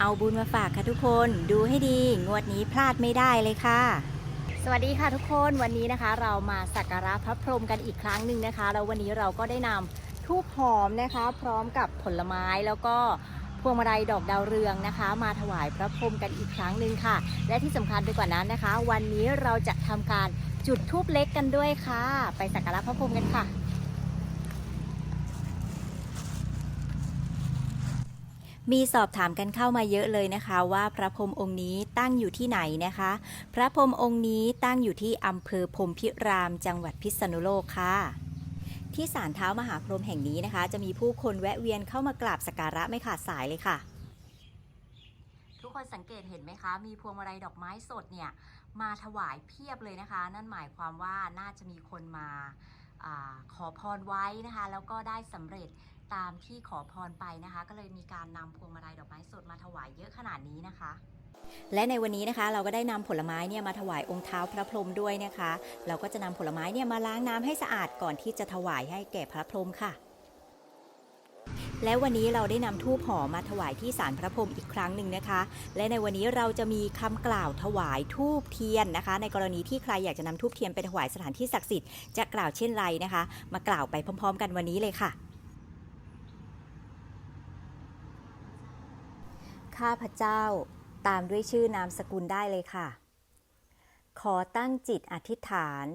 เอาบุญมาฝากค่ะทุกคนดูให้ดีงวดนี้พลาดไม่ได้เลยค่ะ สวัสดีค่ะทุกคนวันนี้นะคะ เรามาสักการะพระพรหมกันอีกครั้งหนึ่งนะคะแล้ววันนี้เราก็ได้นำทูบหอมนะคะ พร้อมกับผลไม้แล้วก็พวงมาลัยดอกดาวเรืองนะคะ มาถวายพระพรหมกันอีกครั้งหนึ่งค่ะ และที่สำคัญไปกว่านั้นนะคะ วันนี้เราจะทำการจุดทูบเล็กกันด้วยค่ะ ไปสักการะพระพรหมกันค่ะ มีสอบถามกันเข้ามาเยอะเลยนะคะว่าพระพรหมองค์นี้ตั้งอยู่ที่ไหนนะคะ พระพรหมองค์นี้ตั้งอยู่ที่อำเภอพรมพิรามจังหวัดพิษณุโลกค่ะ ที่ศาลเท้ามหาพรหมแห่งนี้นะคะ จะมีผู้คนแวะเวียนเข้ามากราบสักการะไม่ขาดสายเลยค่ะ ทุกคนสังเกตเห็นไหมคะ มีพวงมาลัยดอกไม้สดเนี่ยมาถวายเพียบเลยนะคะ นั่นหมายความว่าน่าจะมีคนมาอาขอพรไว้นะคะ แล้วก็ได้สำเร็จ ตามที่ขอพรไปนะคะ ก็เลยมีการนำพวงมาลัยดอกไม้สดมาถวายเยอะขนาดนี้นะคะ และในวันนี้นะคะ เราก็ได้นำผลไม้เนี่ยมาถวายองค์เท้าพระพรหมด้วยนะคะ เราก็จะนำผลไม้เนี่ยมาล้างน้ำให้สะอาดก่อนที่จะถวายให้แก่พระพรหมค่ะ และวันนี้เราได้นำทูบหอมมาถวายที่ศาลพระพรหมอีกครั้งหนึ่งนะคะ และในวันนี้เราจะมีคำกล่าวถวายทูบเทียนนะคะ ในกรณีที่ใครอยากจะนำทูบเทียนไปถวายสถานที่ศักดิ์สิทธิ์จะกล่าวเช่นไรนะคะ มากล่าวไปพร้อม ๆ กันวันนี้เลยค่ะ ข้าพเจ้า ตามด้วยชื่อนามสกุลได้เลยค่ะ ขอตั้งจิตอธิษฐาน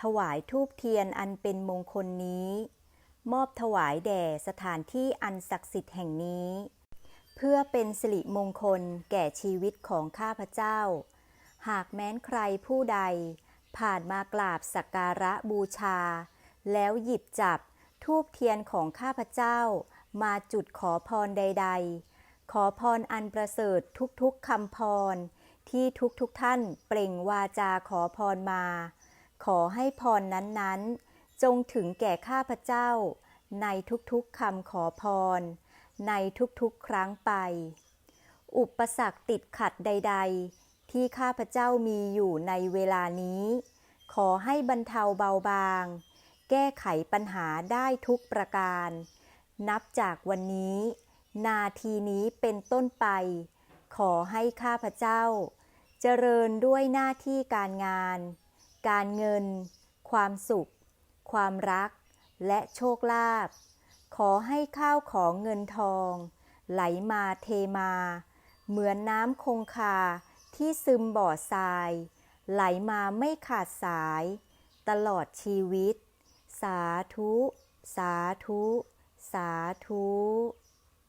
ถวายทูบเทียนอันเป็นมงคลนี้ มอบถวายแด่สถานที่อันศักดิ์สิทธิ์แห่งนี้ เพื่อเป็นสิริมงคลแก่ชีวิตของข้าพเจ้า หากแม้นใครผู้ใด ผ่านมากราบสักการะบูชา แล้วหยิบจับทูบเทียนของข้าพเจ้า มาจุดขอพรใด ๆ ขอพรอันประเสริฐทุกๆคำพร ที่ทุกๆท่านเปล่งวาจาขอพรมา ขอให้พรนั้นๆ จงถึงแก่ข้าพเจ้า ในทุกๆคำขอพร ในทุกๆครั้งไป อุปสรรคติดขัดใด ๆ ที่ข้าพเจ้ามีอยู่ในเวลานี้ ขอให้บรรเทาเบาบาง แก้ไขปัญหาได้ทุกประการ นับจากวันนี้ นาทีนี้เป็นต้นไป ขอให้ข้าพเจ้า เจริญด้วยหน้าที่การงาน การเงิน ความสุข ความรัก และโชคลาภขอให้ข้าวของเงินทอง ไหลมาเทมา เหมือนน้ำคงคาที่ซึมบ่อทราย ไหลมาไม่ขาดสาย ตลอดชีวิต สาธุ สาธุ สาธุ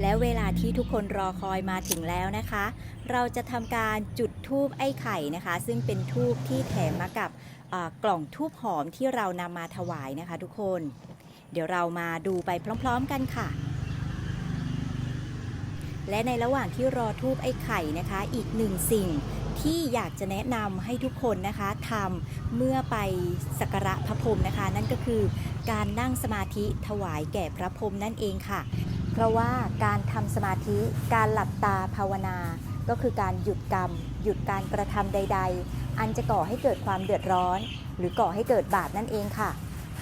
และเวลาที่ทุกคนรอคอยมาถึงแล้วนะคะ เราจะทำการจุดทูบไอ้ไข่นะคะ ซึ่งเป็นทูบที่แถมมากับกล่องทูบหอมที่เรานำมาถวายนะคะ ทุกคน เดี๋ยวเรามาดูไปพร้อม ๆ กันค่ะ และในระหว่างที่รอทูบไอ้ไข่นะคะ อีกหนึ่งสิ่งที่อยากจะแนะนำให้ทุกคนนะคะทำเมื่อไปสักการะพระพรหมนะคะ นั่นก็คือการนั่งสมาธิถวายแก่พระพรหมนั่นเองค่ะ เพราะว่าการทำสมาธิการหลับตาภาวนา ก็คือการหยุดกรรม หยุดการกระทำใด ๆ อันจะก่อให้เกิดความเดือดร้อน หรือก่อให้เกิดบาปนั่นเองค่ะ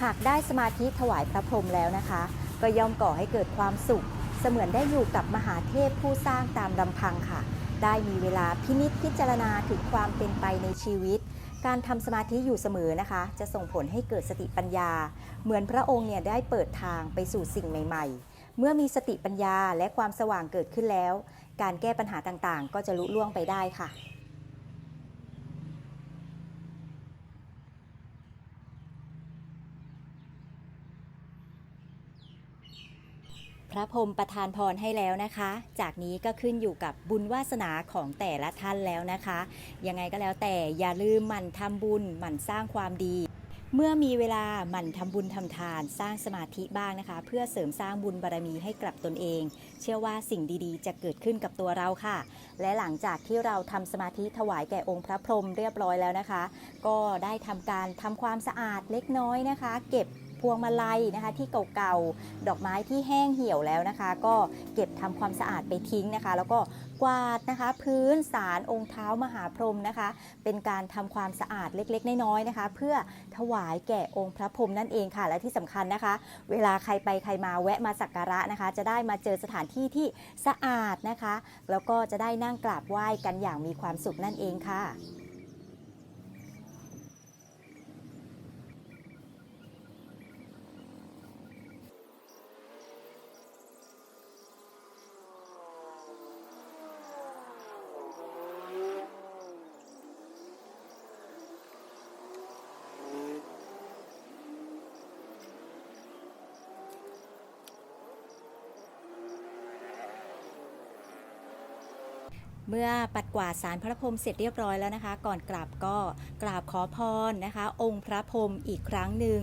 หากได้สมาธิถวายพระพรหมแล้วนะคะ ก็ย่อมก่อให้เกิดความสุข เสมือนได้อยู่กับมหาเทพผู้สร้างตามลำพังค่ะ ได้มีเวลาพินิจพิจารณาถึงความเป็นไปในชีวิตการทำสมาธิอยู่เสมอนะคะ จะส่งผลให้เกิดสติปัญญา เหมือนพระองค์เนี่ยได้เปิดทางไปสู่สิ่งใหม่ ๆ เมื่อมีสติปัญญาและความสว่างเกิดขึ้นแล้ว การแก้ปัญหาต่างๆ ก็จะลุล่วงไปได้ค่ะพระพรมประทานพรให้แล้วนะคะ จากนี้ก็ขึ้นอยู่กับบุญวาสนาของแต่ละท่านแล้วนะคะ ยังไงก็แล้วแต่อย่าลืมหมั่นทำบุญหมั่นสร้างความดี เมื่อมีเวลาหมั่นทำบุญทำทานสร้างสมาธิบ้างนะคะ เพื่อเสริมสร้างบุญบารมีให้กับตนเอง เชื่อว่าสิ่งดีๆ จะเกิดขึ้นกับตัวเราค่ะ และหลังจากที่เราทำสมาธิถวายแก่องค์พระพรหมเรียบร้อยแล้วนะคะ ก็ได้ทำการทำความสะอาดเล็กน้อยนะคะ เก็บ พวงมาลัยนะคะที่เก่าๆ ดอกไม้ที่แห้งเหี่ยวแล้วนะคะ ก็เก็บทำความสะอาดไปทิ้งนะคะ แล้วก็กวาดนะคะ พื้นสารองค์เท้ามหาพรหมนะคะ เป็นการทำความสะอาดเล็กๆ น้อยๆนะคะ เพื่อถวายแก่องค์พระพรหมนั่นเองค่ะ และที่สำคัญนะคะ เวลาใครไปใครมาแวะมาสักการะนะคะ จะได้มาเจอสถานที่ที่สะอาดนะคะ แล้วก็จะได้นั่งกราบไหว้กันอย่างมีความสุขนั่นเองค่ะ เมื่อปัดกวาดสารพระพรหมเสร็จเรียบร้อยแล้วนะคะ ก่อนกราบก็กราบขอพรนะคะ องค์พระพรหมอีกครั้งหนึ่ง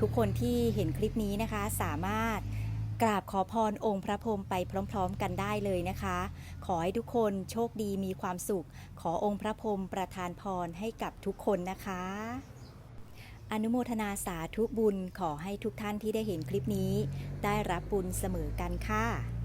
ทุกคนที่เห็นคลิปนี้นะคะสามารถกราบขอพรองค์พระพรหมไปพร้อมๆกันได้เลยนะคะ ขอให้ทุกคนโชคดีมีความสุข ขอองค์พระพรหมประทานพรให้กับทุกคนนะคะ อนุโมทนาสาธุบุญขอให้ทุกท่านที่ได้เห็นคลิปนี้ ได้รับบุญเสมอกันค่ะ